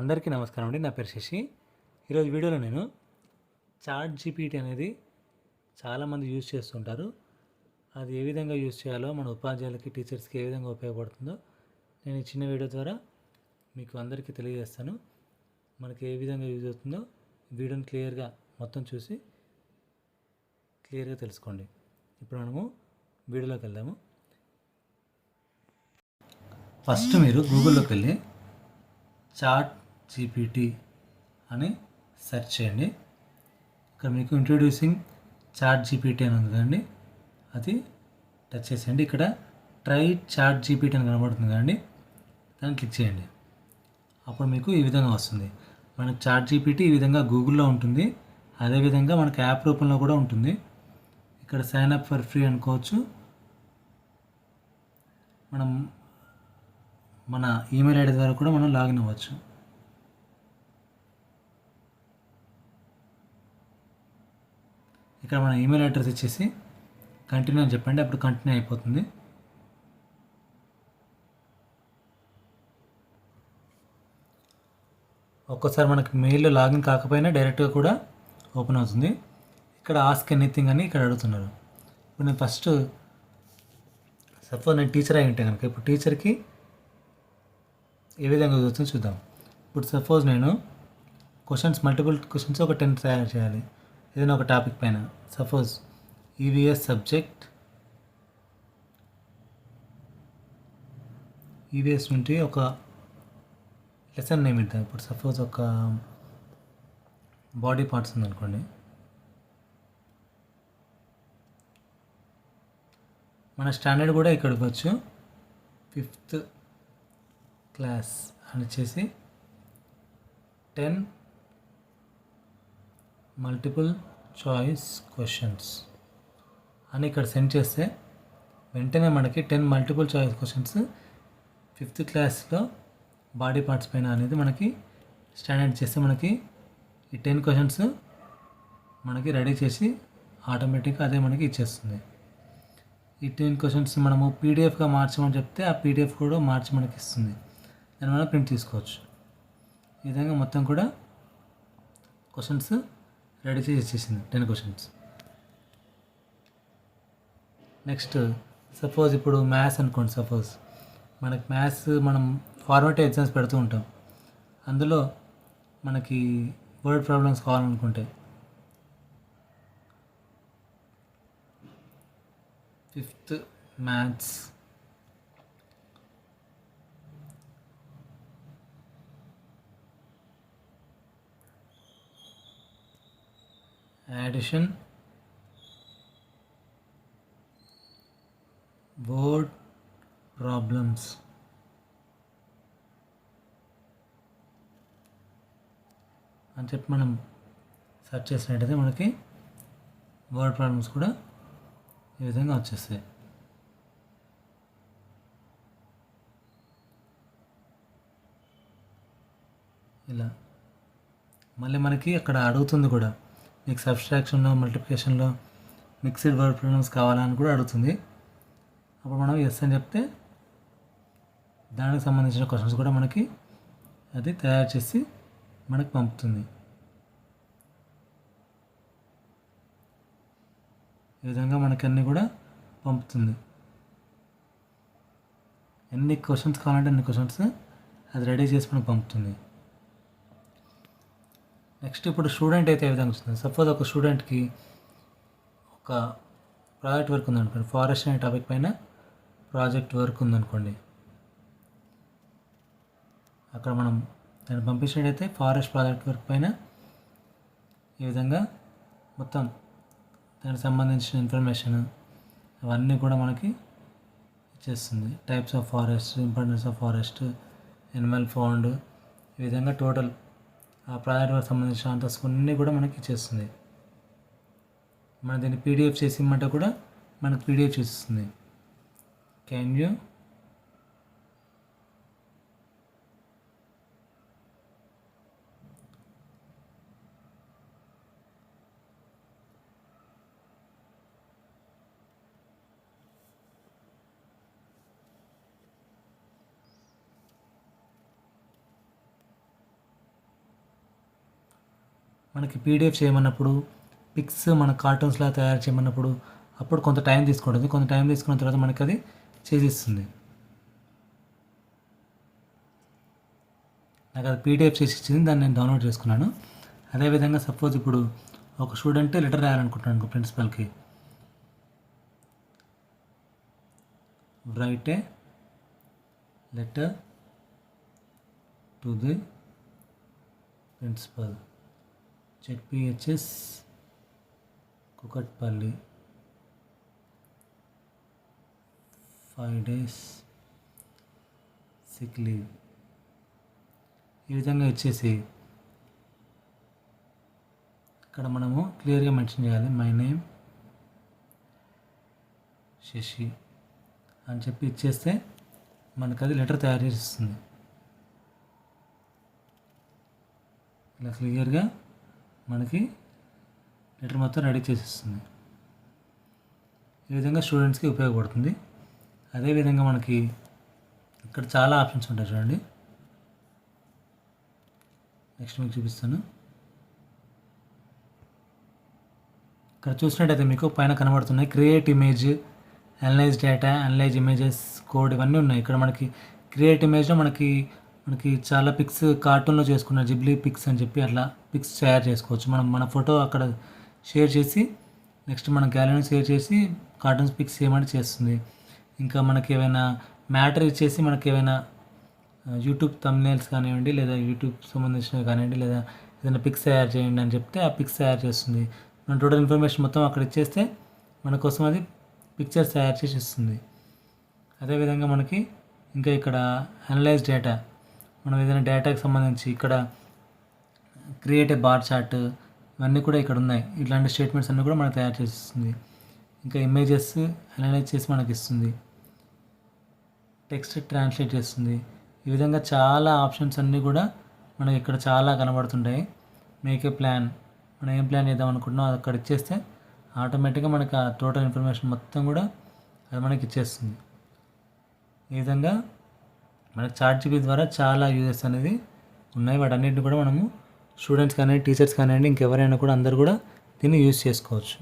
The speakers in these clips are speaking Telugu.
అందరికీ నమస్కారం అండి. నా పేరు శశి. ఈరోజు వీడియోలో నేను చాట్ జీపీటీ అనేది చాలామంది యూజ్ చేస్తుంటారు. అది ఏ విధంగా యూజ్ చేయాలో మన ఉపాధ్యాయులకి టీచర్స్కి ఏ విధంగా ఉపయోగపడుతుందో నేను ఈ చిన్న వీడియో ద్వారా మీకు అందరికీ తెలియజేస్తాను. మనకి ఏ విధంగా యూజ్ అవుతుందో వీడియోని క్లియర్గా మొత్తం చూసి క్లియర్గా తెలుసుకోండి. ఇప్పుడు మనము వీడియోలోకి వెళ్దాము. ఫస్ట్ మీరు గూగుల్లోకి వెళ్ళి చాట్ జీపీటీ అని సెర్చ్ చేయండి. ఇక్కడ మీకు ఇంట్రొడ్యూసింగ్ చాట్ జీపీటీ అని ఉంది కదండి. అది టచ్ చేసేయండి. ఇక్కడ ట్రై చాట్ జీపీటీ అని కనబడుతుంది కదండి. దాన్ని క్లిక్ చేయండి. అప్పుడు మీకు ఈ విధంగా వస్తుంది. మనకు చాట్ జీపీటీ ఈ విధంగా గూగుల్లో ఉంటుంది. అదేవిధంగా మనకి యాప్ రూపంలో కూడా ఉంటుంది. ఇక్కడ సైన్ అప్ ఫర్ ఫ్రీ అనుకోవచ్చు. మనం మన ఈమెయిల్ ఐడి ద్వారా కూడా మనం లాగిన్ అవ్వచ్చు. ఇక్కడ మన ఈమెయిల్ అడ్రస్ ఇచ్చేసి కంటిన్యూ అని చెప్పండి అప్పుడు కంటిన్యూ అయిపోతుంది. ఒక్కోసారి మనకి మెయిల్లో లాగిన్ కాకపోయినా డైరెక్ట్గా కూడా ఓపెన్ అవుతుంది. ఇక్కడ ఆస్క్ ఎనీథింగ్ అని ఇక్కడ అడుగుతున్నారు. ఇప్పుడు నేను ఫస్ట్ సపోజ్ నేను టీచర్ అయి ఉంటే కనుక ఇప్పుడు టీచర్కి ఏ విధంగా కుదురుతుందో చూద్దాం. ఇప్పుడు సపోజ్ నేను క్వశ్చన్స్ మల్టిపుల్ క్వశ్చన్స్ ఒక టెన్ తయారు చేయాలి. ఏదైనా ఒక టాపిక్ పైన. సపోజ్ ఈవీఎస్ సబ్జెక్ట్ ఈవీఎస్ నుండి ఒక లెసన్ నేమ్ ఇద్దాం ఇప్పుడు సపోజ్ ఒక బాడీ పార్ట్స్ ఉందనుకోండి. మన స్టాండర్డ్ కూడా ఇక్కడ ఇవ్వచ్చు ఫిఫ్త్ క్లాస్ అని చేసి టెన్ మల్టిపుల్ చాయిస్ క్వశ్చన్స్ అని ఇక్కడ సెండ్ చేస్తే వెంటనే మనకి ten multiple choice questions fifth క్లాస్లో బాడీ పార్ట్స్ పైన అనేది మనకి స్టాండర్డ్ చేస్తే మనకి ఈ టెన్ క్వశ్చన్స్ మనకి రెడీ చేసి ఆటోమేటిక్గా అదే మనకి ఇచ్చేస్తుంది. ఈ టెన్ క్వశ్చన్స్ మనము పీడిఎఫ్గా మార్చమని చెప్తే ఆ పీడిఎఫ్ కూడా మార్చి మనకి ఇస్తుంది. దాని వల్ల ప్రింట్ తీసుకోవచ్చు. ఈ విధంగా మొత్తం కూడా క్వశ్చన్స్ రెడీ చేసి ఇచ్చేసింది టెన్ క్వశ్చన్స్ నెక్స్ట్ సపోజ్ ఇప్పుడు మ్యాథ్స్ అనుకోండి సపోజ్ మనకి మ్యాథ్స్ మనం ఫార్మేటివ్ ఎగ్జామ్స్ పెడుతూ ఉంటాం. అందులో మనకి వర్డ్ ప్రాబ్లమ్స్ కావాలనుకుంటే fifth maths addition. Word problems. అని చెప్పి మనం సెర్చ్ చేసినట్టయితే మనకి వర్డ్ ప్రాబ్లమ్స్ కూడా ఈ విధంగా వచ్చేస్తాయి. ఇలా. మళ్ళీ మనకి అక్కడ అడుగుతుంది కూడా. మీకు సబ్స్ట్రాక్షన్లో మల్టిప్లికేషన్లో మిక్స్డ్ వర్డ్ ప్రాబ్లమ్స్ కావాలని కూడా అడుగుతుంది. అప్పుడు మనం ఎస్ అని చెప్తే దానికి సంబంధించిన క్వశ్చన్స్ కూడా మనకి అది తయారు చేసి మనకు పంపుతుంది. ఈ విధంగా మనకి అన్నీ కూడా పంపుతుంది. ఎన్ని క్వశ్చన్స్ కావాలంటే అన్ని క్వశ్చన్స్ అది రెడీ చేసి మనకు పంపుతుంది. నెక్స్ట్ ఇప్పుడు స్టూడెంట్ అయితే ఏ విధంగా వస్తుంది? సపోజ్ ఒక స్టూడెంట్కి ఒక ప్రాజెక్ట్ వర్క్ ఉందనుకోండి ఫారెస్ట్ అనే టాపిక్ పైన ప్రాజెక్ట్ వర్క్ ఉందనుకోండి అక్కడ మనం దాన్ని పంపించినట్టయితే ఫారెస్ట్ ప్రాజెక్ట్ వర్క్ పైన ఈ విధంగా మొత్తం దానికి సంబంధించిన ఇన్ఫర్మేషన్ అవన్నీ కూడా మనకి ఇచ్చేస్తుంది. Types of forest importance of forest animal found ఈ విధంగా టోటల్ ఆ ప్రాజెక్ట్కి సంబంధించిన ఆన్సర్స్ అన్నీ కూడా మనకి ఇచ్చేస్తుంది. మన దీన్ని పీడిఎఫ్ చేసి ఇమ్మంటే కూడా మనకు పీడిఎఫ్ చేస్తుంది క్యాన్ యూ మనకి పీడిఎఫ్ చేయమన్నప్పుడు పిక్స్ మన కార్టూన్స్లా తయారు చేయమన్నప్పుడు అప్పుడు కొంత టైం తీసుకుంటుంది కొంత టైం తీసుకున్న తర్వాత మనకి అది చేసిస్తుంది. నాకు అది పీడిఎఫ్ చేసి ఇచ్చింది దాన్ని నేను డౌన్లోడ్ చేసుకున్నాను. అదేవిధంగా సపోజ్ ఇప్పుడు ఒక స్టూడెంట్ లెటర్ రాయాలనుకుంటున్నాను ప్రిన్సిపల్కి. Write a letter to the principal ZPHS Kukatpally. Five days sick leave. ఈ విధంగా వచ్చేసి ఇక్కడ మనము క్లియర్గా మెన్షన్ చేయాలి. మై నేమ్ శశి అని చెప్పి ఇచ్చేస్తే మనకు అది లెటర్ తయారు చేసి ఇస్తుంది ఇలా క్లియర్గా మనకి లెటర్ మొత్తం రెడీ చేసేస్తుంది. ఈ విధంగా స్టూడెంట్స్కి ఉపయోగపడుతుంది. అదేవిధంగా మనకి ఇక్కడ చాలా ఆప్షన్స్ ఉంటాయి చూడండి. నెక్స్ట్ మీకు చూపిస్తాను. ఇక్కడ చూసినట్టయితే మీకు పైన కనబడుతున్నాయి. Create image analyse data analyse images code ఇవన్నీ ఉన్నాయి. ఇక్కడ మనకి క్రియేట్ ఇమేజ్లో మనకి మనకి చాలా పిక్స్ కార్టూన్లో చేసుకున్న జిబ్లీ పిక్స్ అని చెప్పి అట్లా పిక్స్ తయారు చేసుకోవచ్చు. మనం మన ఫోటో అక్కడ షేర్ చేసి నెక్స్ట్ మన గ్యాలరీని షేర్ చేసి కార్టూన్స్ పిక్స్ చేయమని చేస్తుంది. ఇంకా మనకి ఏమైనా మ్యాటర్ ఇచ్చేసి మనకి ఏమైనా యూట్యూబ్ తమ్నేల్స్ కానివ్వండి లేదా యూట్యూబ్ సంబంధించినవి కానివ్వండి లేదా ఏదైనా పిక్స్ తయారు చేయండి అని చెప్తే ఆ పిక్స్ తయారు చేస్తుంది. మన టోటల్ ఇన్ఫర్మేషన్ మొత్తం అక్కడ ఇచ్చేస్తే మన కోసం అది పిక్చర్స్ తయారు చేసి ఇస్తుంది. అదేవిధంగా మనకి ఇంకా ఇక్కడ అనలైజ్ డేటా మనం ఏదైనా డేటాకి సంబంధించి ఇక్కడ క్రియేట్ ఏ బార్ చార్ట్ ఇవన్నీ కూడా ఇక్కడ ఉన్నాయి. ఇట్లాంటి స్టేట్మెంట్స్ అన్నీ కూడా మనకు తయారు చేస్తుంది. ఇంకా ఇమేజెస్ అనలైజ్ చేసి మనకి ఇస్తుంది. టెక్స్ట్ ట్రాన్స్లేట్ చేస్తుంది. ఈ విధంగా చాలా ఆప్షన్స్ అన్నీ కూడా మనకి ఇక్కడ చాలా కనబడుతుంటాయి. మేక్ ఏ ప్లాన్ మనం ఏం ప్లాన్ చేద్దాం అనుకుంటున్నాం అది అక్కడ ఇచ్చేస్తే ఆటోమేటిక్గా మనకి ఆ టోటల్ ఇన్ఫర్మేషన్ మొత్తం కూడా అది మనకి ఇచ్చేస్తుంది. ఈ విధంగా మనకు చార్ట్ జీపీ ద్వారా చాలా యూజెస్ అనేది ఉన్నాయి. వాటన్నిటిని కూడా మనము స్టూడెంట్స్ కానివ్వండి టీచర్స్ కానివ్వండి ఇంకెవరైనా కూడా అందరు కూడా దీన్ని యూజ్ చేసుకోవచ్చు.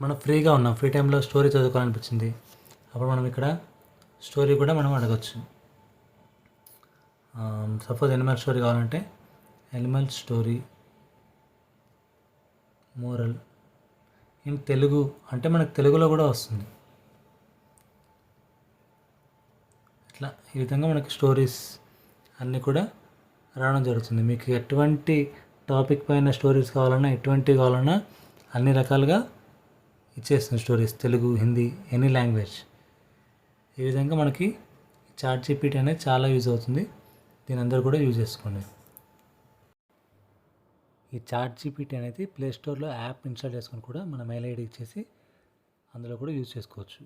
మనం ఫ్రీగా ఉన్నాం. ఫ్రీ టైంలో స్టోరీ చదువుకోవాలనిపించింది. అప్పుడు మనం ఇక్కడ స్టోరీ కూడా మనం అడగచ్చు. సపోజ్ ఎనిమల్ స్టోరీ కావాలంటే animal story moral in Telugu? అంటే మనకు తెలుగులో కూడా వస్తుంది. ఇట్లా ఈ విధంగా మనకి స్టోరీస్ అన్నీ కూడా రావడం జరుగుతుంది. మీకు ఎటువంటి టాపిక్ పైన స్టోరీస్ కావాలన్నా ఎటువంటి కావాలన్నా అన్ని రకాలుగా ఇచ్చేస్తుంది stories Telugu Hindi any language ఈ విధంగా మనకి చాట్ జీపీటీ అనేది చాలా యూజ్ అవుతుంది. దీని అందరూ కూడా యూజ్ చేసుకోండి. ఈ చాట్ జీపీటీ అనేది ప్లే స్టోర్లో యాప్ ఇన్స్టాల్ చేసుకుని కూడా మన మెయిల్ ఐడి ఇచ్చేసి అందులో కూడా యూజ్ చేసుకోవచ్చు.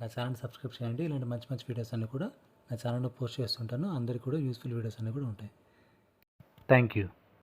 నా ఛానల్ సబ్స్క్రైబ్ చేయండి. ఇలాంటి మంచి మంచి వీడియోస్ అన్నీ కూడా నా ఛానల్లో పోస్ట్ చేస్తుంటాను. అందరికీ కూడా యూస్ఫుల్ వీడియోస్ అన్నీ కూడా ఉంటాయి. Thank you.